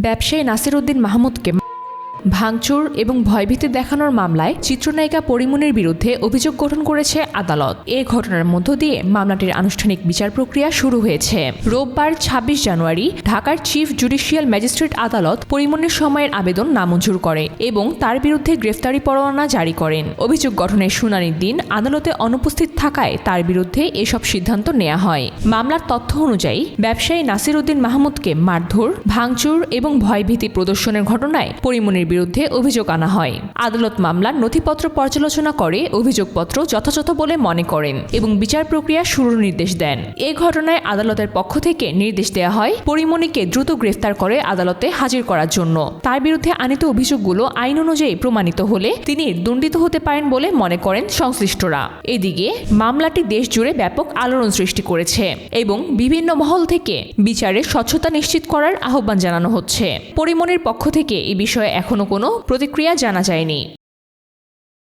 ব্যবসায়ী নাসির উদ্দিন মাহমুদকে ভাঙচুর এবং ভয়ভীতি দেখানোর মামলায় চিত্রনায়িকা পরিমণির বিরুদ্ধে অভিযোগ গঠন করেছে আদালত। এ ঘটনার মধ্য দিয়ে মামলাটির আনুষ্ঠানিক বিচার প্রক্রিয়া শুরু হয়েছে। রোববার ২৬ জানুয়ারি ঢাকার চিফ জুডিশিয়াল ম্যাজিস্ট্রেট আদালত পরিমণির সময়ের আবেদন নামঞ্জুর করে এবং তার বিরুদ্ধে গ্রেফতারি পরোয়ানা জারি করেন। অভিযোগ গঠনের শুনানির দিন আদালতে অনুপস্থিত থাকায় তার বিরুদ্ধে এসব সিদ্ধান্ত নেওয়া হয়। মামলার তথ্য অনুযায়ী, ব্যবসায়ী নাসির উদ্দিন মাহমুদকে মারধর, ভাঙচুর এবং ভয়ভীতি প্রদর্শনের ঘটনায় পরিমণির বিরুদ্ধে অভিযোগ আনা হয়। আদালত মামলার নথিপত্র পর্যালোচনা করে অভিযোগপত্র যথাযথ বলে মনে করেন এবং বিচার প্রক্রিয়া শুরুর নির্দেশ দেন। এ ঘটনায় আদালতের পক্ষ থেকে নির্দেশ দেওয়া হয় পরিমণিকে দ্রুত গ্রেফতার করে আদালতে হাজির করার জন্য। তার বিরুদ্ধে আনিত অভিযোগগুলো আইন অনুযায়ী প্রমাণিত হলে তিনি দণ্ডিত হতে পারেন বলে মনে করেন সংশ্লিষ্টরা। এদিকে মামলাটি দেশ জুড়ে ব্যাপক আলোড়ন সৃষ্টি করেছে এবং বিভিন্ন মহল থেকে বিচারের স্বচ্ছতা নিশ্চিত করার আহ্বান জানানো হচ্ছে। পরিমণির পক্ষ থেকে এ বিষয়ে এখনও কোনো প্রতিক্রিয়া জানা যায়নি।